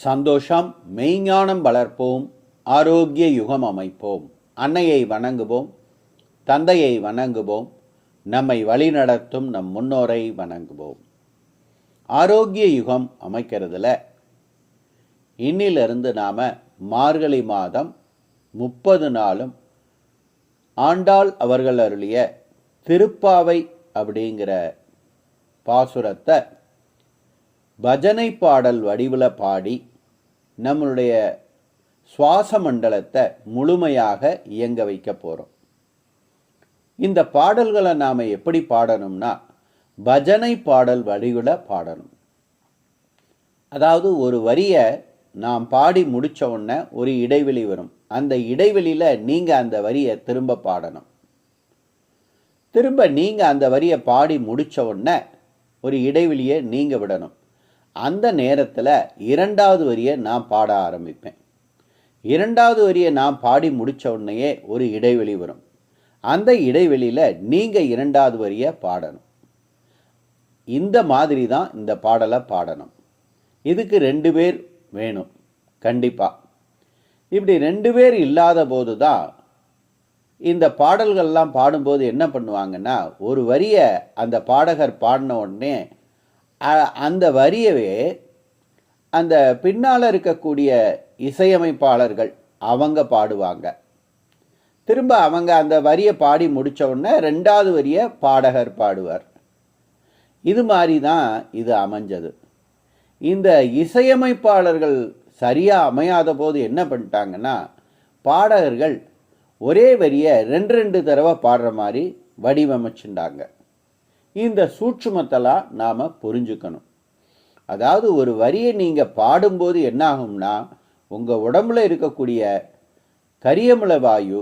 சந்தோஷம் மெய்ஞானம் வளர்ப்போம் ஆரோக்கிய யுகம் அமைப்போம். அன்னையை வணங்குவோம் தந்தையை வணங்குவோம் நம்மை வழிநடத்தும் நம் முன்னோரை வணங்குவோம். ஆரோக்கிய யுகம் அமைக்கிறதுல இன்னிலிருந்து நாம் மார்கழி மாதம் முப்பது நாளும் ஆண்டாள் அவர்கள் அருளிய திருப்பாவை அப்படிங்கிற பாசுரத்தை பஜனை பாடல் வடிவில் பாடி நம்மளுடைய சுவாச மண்டலத்தை முழுமையாக இயங்க வைக்க போகிறோம் இந்த பாடல்களை நாம் எப்படி பாடணும்னா பஜனை பாடல் வடிவில் பாடணும். அதாவது ஒரு வரியை நாம் பாடி முடித்த உடனே ஒரு இடைவெளி வரும். அந்த இடைவெளியில் நீங்கள் அந்த வரியை திரும்ப பாடணும். திரும்ப நீங்கள் அந்த வரியை பாடி முடித்த உடனே ஒரு இடைவெளியை நீங்கள் விடணும். அந்த நேரத்தில் இரண்டாவது வரியை நான் பாட ஆரம்பிப்பேன். இரண்டாவது வரியை நான் பாடி முடித்த உடனேயே ஒரு இடைவெளி வரும். அந்த இடைவெளியில் நீங்கள் இரண்டாவது வரியை பாடணும். இந்த மாதிரி தான் இந்த பாடலை பாடணும். இதுக்கு ரெண்டு பேர் வேணும். கண்டிப்பாக இப்படி ரெண்டு பேர் இல்லாத போது தான் இந்த பாடல்கள்லாம் பாடும்போது என்ன பண்ணுவாங்கன்னா ஒரு வரியை அந்த பாடகர் பாடின உடனே அந்த வரியவே அந்த பின்னால் இருக்கக்கூடிய இசையமைப்பாளர்கள் அவங்க பாடுவாங்க. திரும்ப அவங்க அந்த வரியை பாடி முடிச்ச உடனே ரெண்டாவது வரியை பாடகர் பாடுவார். இது மாதிரி தான் இது அமைஞ்சது. இந்த இசையமைப்பாளர்கள் சரியாக அமையாத போது என்ன பண்ணிட்டாங்கன்னா பாடகர்கள் ஒரே வரியை ரெண்டு ரெண்டு தடவை பாடுற மாதிரி வடிவமைச்சுட்டாங்க. இந்த சூட்சுமத்தெல்லாம் நாம் புரிஞ்சுக்கணும். அதாவது ஒரு வரியை நீங்கள் பாடும்போது என்ன ஆகும்னா உங்கள் உடம்புல இருக்கக்கூடிய கரியமில வாயு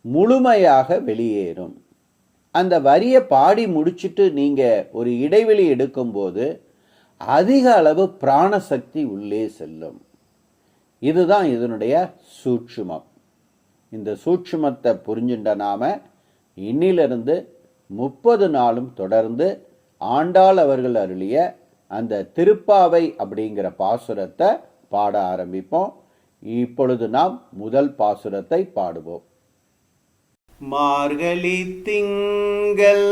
முழுமையாக வெளியேறும். அந்த வரியை பாடி முடிச்சிட்டு நீங்கள் ஒரு இடைவெளி எடுக்கும்போது அதிக அளவு பிராணசக்தி உள்ளே செல்லும். இதுதான் இதனுடைய சூட்சுமம். இந்த சூட்சுமத்தை புரிஞ்சுட்ட நாம இன்னிலிருந்து முப்பது நாளும் தொடர்ந்து ஆண்டாள் அவர்கள் அருளிய அந்த திருப்பாவை அப்படிங்கிற பாசுரத்தை பாட ஆரம்பிப்போம். இப்பொழுது நாம் முதல் பாசுரத்தை பாடுவோம். மார்கழி திங்கள்.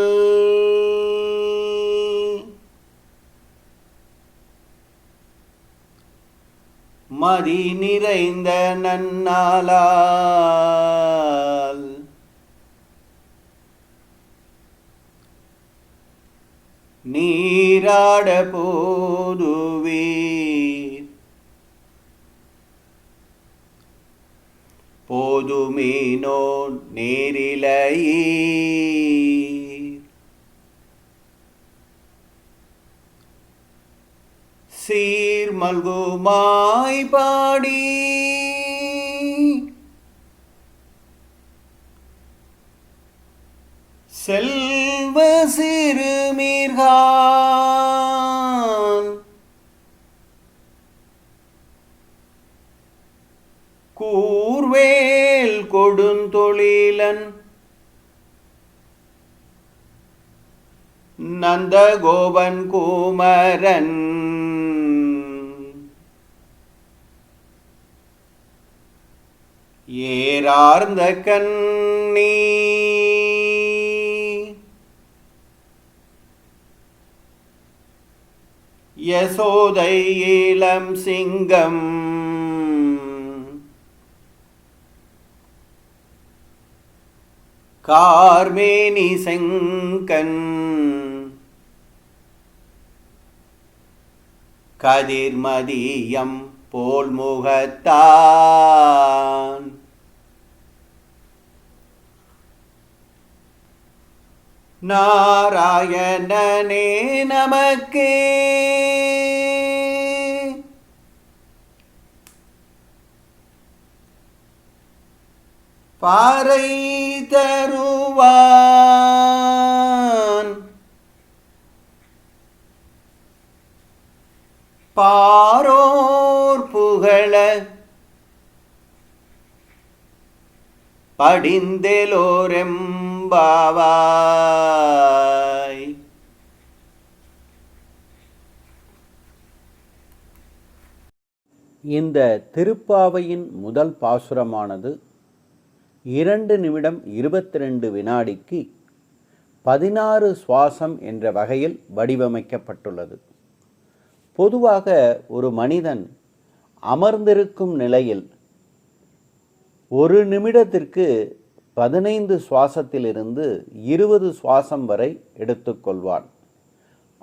மதி நிறைந்த நன்னாலா நீராட போதுவீர். போதுமீனோ நேரிலையீர். சீர் மல்குமாய் செல் இன்ப சிறுமீர்கான் கூர்வேல் கொடுந்தொழிலன் நந்தகோபன் குமரன். ஏறார்ந்த கண்ணீர் யசோதை இளம் சிங்கம். கார்மேனி செங்கன். கதிர்மதியம் போல் முகத்தான். நாராயணனே நமக்கே. பாறை தருவான். பாரோர் புகழ படிந்தெலோரெம் படிந்தெலோரெம்பாவாய் இந்த திருப்பாவையின் முதல் பாசுரமானது இரண்டு நிமிடம் இருபத்தி ரெண்டு வினாடிக்கு பதினாறு சுவாசம் என்ற வகையில் வடிவமைக்கப்பட்டுள்ளது. பொதுவாக ஒரு மனிதன் அமர்ந்திருக்கும் நிலையில் ஒரு நிமிடத்திற்கு பதினைந்து சுவாசத்திலிருந்து இருபது சுவாசம் வரை எடுத்துக்கொள்வான்.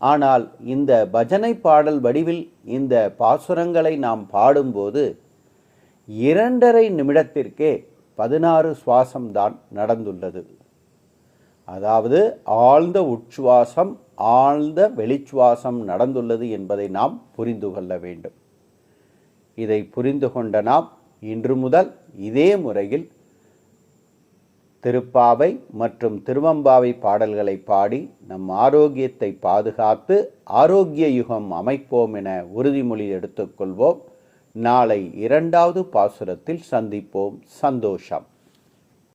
ஆனால் இந்த பஜனை பாடல் வடிவில் இந்த பாசுரங்களை நாம் பாடும்போது இரண்டரை நிமிடத்திற்கே பதினாறு சுவாசம்தான் நடந்துள்ளது. அதாவது ஆழ்ந்த உச்சுவாசம் ஆழ்ந்த வெளிச்சுவாசம் நடந்துள்ளது என்பதை நாம் புரிந்து கொள்ள வேண்டும். இதை புரிந்து கொண்ட நாம் இன்று முதல் இதே முறையில் திருப்பாவை மற்றும் திருவம்பாவை பாடல்களை பாடி நம் ஆரோக்கியத்தை பாதுகாத்து ஆரோக்கிய யுகம் அமைப்போம் என உறுதிமொழி எடுத்துக்கொள்வோம். நாளை இரண்டாவது பாசுரத்தில் சந்திப்போம். சந்தோஷம்.